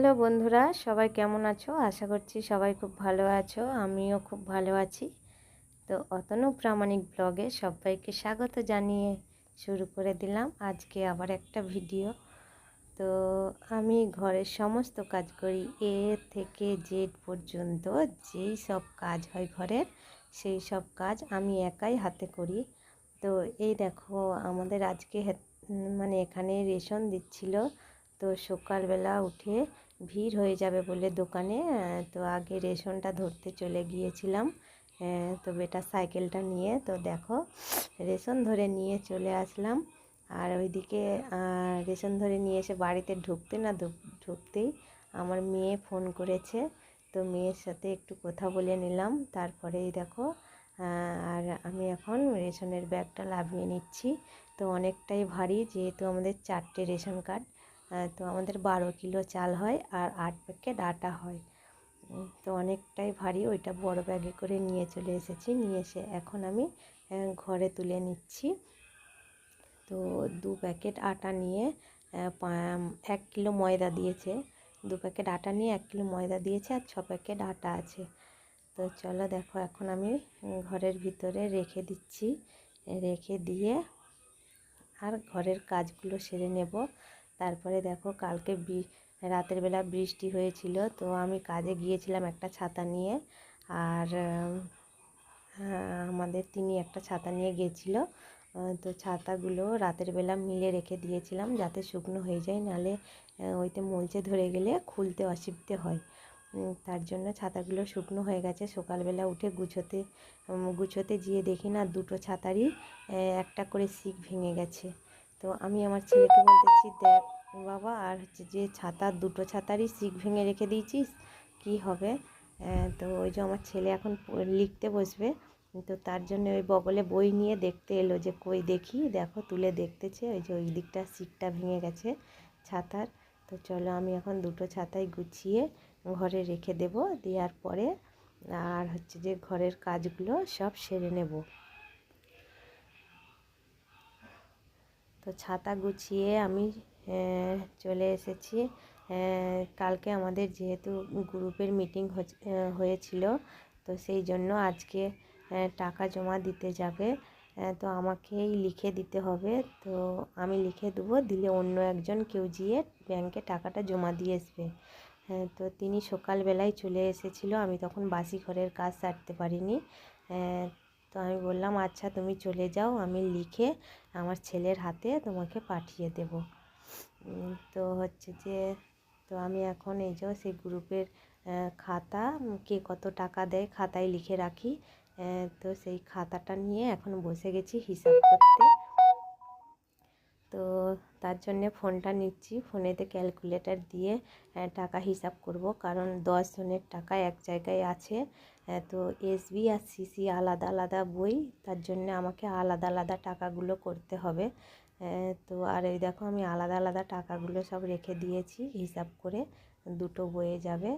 Hello বন্ধুরা, সবাই কেমন আছো? আশা করছি সবাই খুব ভালো আছো, আমিও খুব ভালো আছি। তো অতনু প্রামাণিক ব্লগে সবাইকে স্বাগত জানিয়ে শুরু করে দিলাম আজকে আবার একটা ভিডিও। তো আমি ঘরের সমস্ত কাজ করি, এ থেকে জেড পর্যন্ত যেই সব কাজ হয় ঘরের, সেই সব কাজ আমি একাই হাতে করি। তো এই দেখো, আমাদের আজকে মানে এখানে রেশন দিচ্ছিল। তো সকালবেলা উঠে ভিড় হয়ে যাবে বলে দোকানে তো আগে রেশনটা ধরতে চলে গিয়েছিলাম তো বেটা সাইকেলটা নিয়ে, তো দেখো রেশন ধরে নিয়ে চলে আসলাম। আর ওইদিকে রেশন ধরে নিয়ে এসে বাড়িতে ঢুকতে না ঢুকতেই আমার মেয়ে ফোন করেছে, তো মেয়ের সাথে একটু কথা বলে নিলাম। তারপরেই দেখো আর আমি এখন রেশনের ব্যাগটা লাভিয়ে নিচ্ছি। তো অনেকটাই ভারী, যেহেতু আমাদের চারটে রেশন কার্ড তো আমাদের বারো কিলো চাল হয় আর আট প্যাকেট আটা হয়। তো অনেকটাই ভারী, ওইটা বড় ব্যাগে করে নিয়ে চলে এসেছি। নিয়ে এসে এখন আমি ঘরে তুলে নিচ্ছি। তো দু প্যাকেট আটা নিয়ে এক কিলো ময়দা দিয়েছে। দু প্যাকেট আটা নিয়ে এক কিলো ময়দা দিয়েছে আর ছ প্যাকেট আটা আছে। তো চলো দেখো, এখন আমি ঘরের ভিতরে রেখে দিচ্ছি। রেখে দিয়ে আর ঘরের কাজগুলো সেরে নেব। তারপরে দেখো কালকে রাতের বেলা বৃষ্টি হয়েছিল, তো আমি কাজে গিয়েছিলাম একটা ছাতা নিয়ে। আর আমাদের তিনি একটা ছাতা নিয়ে গেছিল। তো ছাতাগুলো রাতের বেলা মিলে রেখে দিয়েছিলাম যাতে শুকনো হয়ে যায়, নালে ওইতে মলচে ধরে গেলে খুলতে অসুবিধে হয়। তার জন্য ছাতাগুলো শুকনো হয়ে গেছে। সকালবেলা উঠে গুছোতে গুছোতে গিয়ে দেখি না দুটো ছাতারই একটা করে শিক ভেঙে গেছে। তো আমি আমার ছেলেকে বলতেছি, দেখ বাবা, আর হচ্ছে যে ছাতার দুটো ছাতারই শিক ভেঙে রেখে দিয়েছিস, কি হবে? তো ওই যে আমার ছেলে এখন লিখতে বসবে। তো তার জন্য ওই বগলে বই নিয়ে দেখতে এলো যে, কই দেখি, দেখো, তুলে দেখতেছে, ওই যে ওই দিকটা শিকটা ভেঙে গেছে ছাতার। তো চলো আমি এখন দুটো ছাতাই গুছিয়ে ঘরে রেখে দেব, দেওয়ার পরে আর হচ্ছে যে ঘরের কাজগুলো সব সেরে নেব। তো ছাতা গুছিয়ে আমি চলে এসেছি। কালকে আমাদের যেহেতু গ্রুপের মিটিং হয়েছিল, তো সেই জন্য আজকে টাকা জমা দিতে যাবে। তো আমাকেই লিখে দিতে হবে। তো আমি লিখে দেবো, দিলে অন্য একজন কেউ গিয়ে ব্যাংকে টাকাটা জমা দিয়ে আসবে। তো তিনি সকালবেলায় চলে এসেছিল, আমি তখন বাসি ঘরের কাজ সারতে পারিনি। তো আমি বললাম আচ্ছা তুমি চলে যাও, আমি লিখে আমার ছেলের হাতে তোমাকে পাঠিয়ে দেব। তো হচ্ছে যে, তো আমি এখন এই যে সেই গ্রুপের খাতা, কে কত টাকা দেয় খাতায় লিখে রাখি। তো সেই খাতাটা নিয়ে এখন বসে গেছি হিসাব করতে। তো তার জন্যে ফোনটা নিচ্ছি। ফোনেতে ক্যালকুলেটার দিয়ে টাকা হিসাব করব। কারণ দশ জনের টাকা এক জায়গায় আছে। তো এসবি আর সিসি আলাদা আলাদা বই। তার জন্য আমাকে আলাদা আলাদা টাকাগুলো করতে হবে। তো আর এই দেখো আমি আলাদা আলাদা টাকাগুলো সব রেখে দিয়েছি হিসাব করে। দুটো বইয়ে যাবে।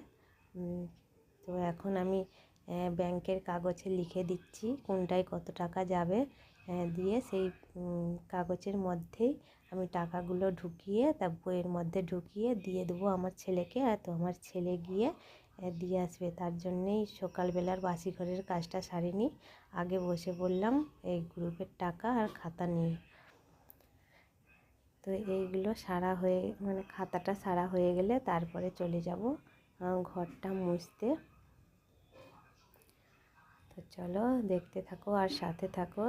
তো এখন আমি ব্যাংকের কাগজে লিখে দিচ্ছি কোনটায় কত টাকা যাবে। দিয়ে সেই কাগজের মধ্যেই আমি টাকাগুলো ঢুকিয়ে, তা বইয়ের মধ্যে ঢুকিয়ে দিয়ে দেবো আমার ছেলেকে। আর তো আমার ছেলে গিয়ে দিয়ে আসবে। তার জন্যেই সকালবেলার বাসি ঘরের কাজটা সারিনি। আগে বসে বললাম, এই গ্রুপের টাকা আর খাতা নিয়ে তো এইগুলো সারা হয়ে মানে খাতাটা সারা হয়ে গেলে তারপরে চলে যাব ঘরটা মুছতে। তো চলো, দেখতে থাকো আর সাথে থাকো।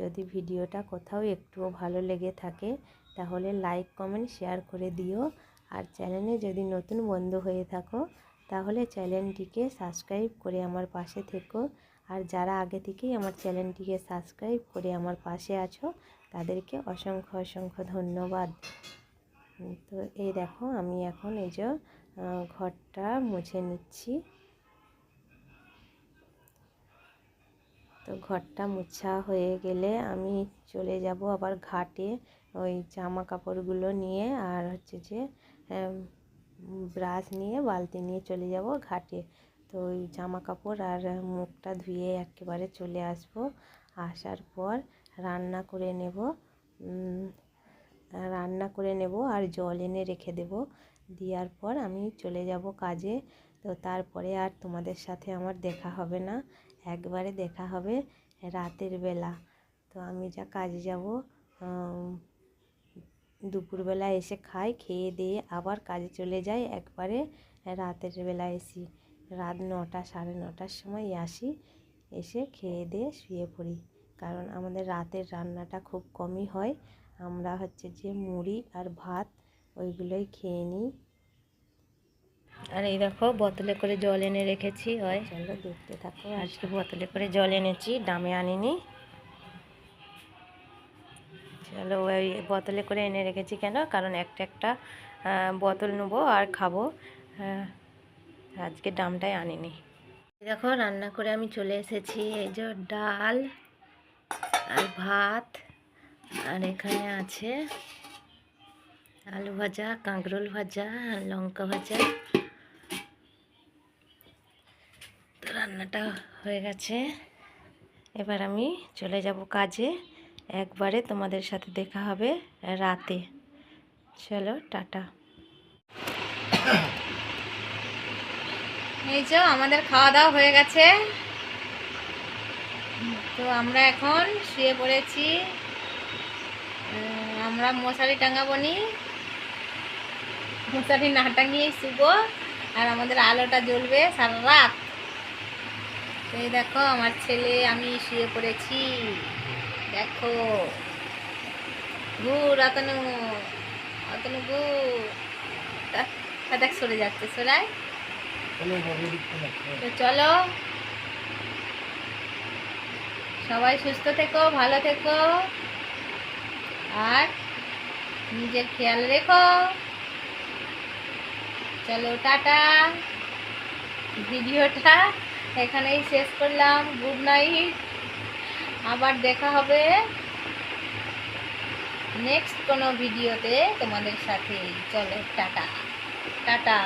যদি ভিডিওটা কোথাও একটুও ভালো লেগে থাকে, তাহলে লাইক, কমেন্ট, শেয়ার করে দিও। আর চ্যানেলে যদি নতুন বন্ধু হয়ে থাকো, তাহলে চ্যানেলটিকে সাবস্ক্রাইব করে আমার পাশে থেকো। আর যারা আগে থেকেই আমার চ্যানেলটিকে সাবস্ক্রাইব করে আমার পাশে আছো, তাদেরকে অসংখ্য অসংখ্য ধন্যবাদ। তো এই দেখো, আমি এখন এই যে ঘরটা মুছে নিচ্ছি। তো ঘরটা মুছা হয়ে গেলে আমি চলে যাব আবার ঘাটে ওই জামা কাপড়গুলো নিয়ে আর হচ্ছে যে ব্রাশ নিয়ে বালতি নিয়ে চলে যাব ঘাটে। তো ওই জামা কাপড় আর মুখটা ধুয়ে একেবারে চলে আসব। আসার পর রান্না করে নেব রান্না করে নেব আর জল এনে রেখে দেব। দেওয়ার পর আমি চলে যাব কাজে। তো তারপরে আর তোমাদের সাথে আমার দেখা হবে না। একবারে দেখা হবে রাতের বেলা। তো আমি যা কাজে যাব দুপুরবেলা এসে খাই, খেয়ে দিয়ে আবার কাজে চলে যাই। একবারে রাতের বেলা এসি। রাত নটা, সাড়ে নটার সময় আসি, এসে খেয়ে দিয়ে শুয়ে পড়ি। কারণ আমাদের রাতের রান্নাটা খুব কমই হয়। আমরা হচ্ছে যে মুড়ি আর ভাত ওইগুলোই খেয়ে নিই। আর এই দেখো বোতলে করে জল এনে রেখেছি হয়। চলো দেখতে থাকো। আজকে বোতলে করে জল এনেছি ডামে আনিনি। চলো ওই বোতলে করে এনে রেখেছি কেন? কারণ একটা একটা বোতল নেব আর খাব। আজকে ডামটাই আনিনি। দেখো রান্না করে আমি চলে এসেছি। এই যে ডাল আর ভাত আর এখানে আছে আলু ভাজা কাঁকরোল ভাজা আর লঙ্কা ভাজা তো রান্নাটা হয়ে গেছে। এবার আমি চলে যাব কাজে। একবারে তোমাদের সাথে দেখা হবে রাতে। চলো, টাটা। এই যে আমাদের খাওয়া দাওয়া হয়ে গেছে। তো আমরা এখন শুয়ে পড়েছি। আমরা মশারি টাঙাবো নি মশারি না টাঙিয়েই শুবো। আর আমাদের আলোটা জ্বলবে সারা রাত। এই দেখো, আমার ছেলে, আমি শুয়ে পড়েছি। দেখো। গু রতনু। রতনু গু দেখ, সরে যাচ্ছে, সরাই। তো চলো। সবাই সুস্থ থেকো, ভালো থেকো। আর নিজের খেয়াল রেখো। চলো, টাটা। ভিডিওটা এখানেই শেষ করলাম। গুড নাইট আবার দেখা হবে নেক্সট কোনো ভিডিওতে তোমাদের সাথে চলো, টাটা। টাটা।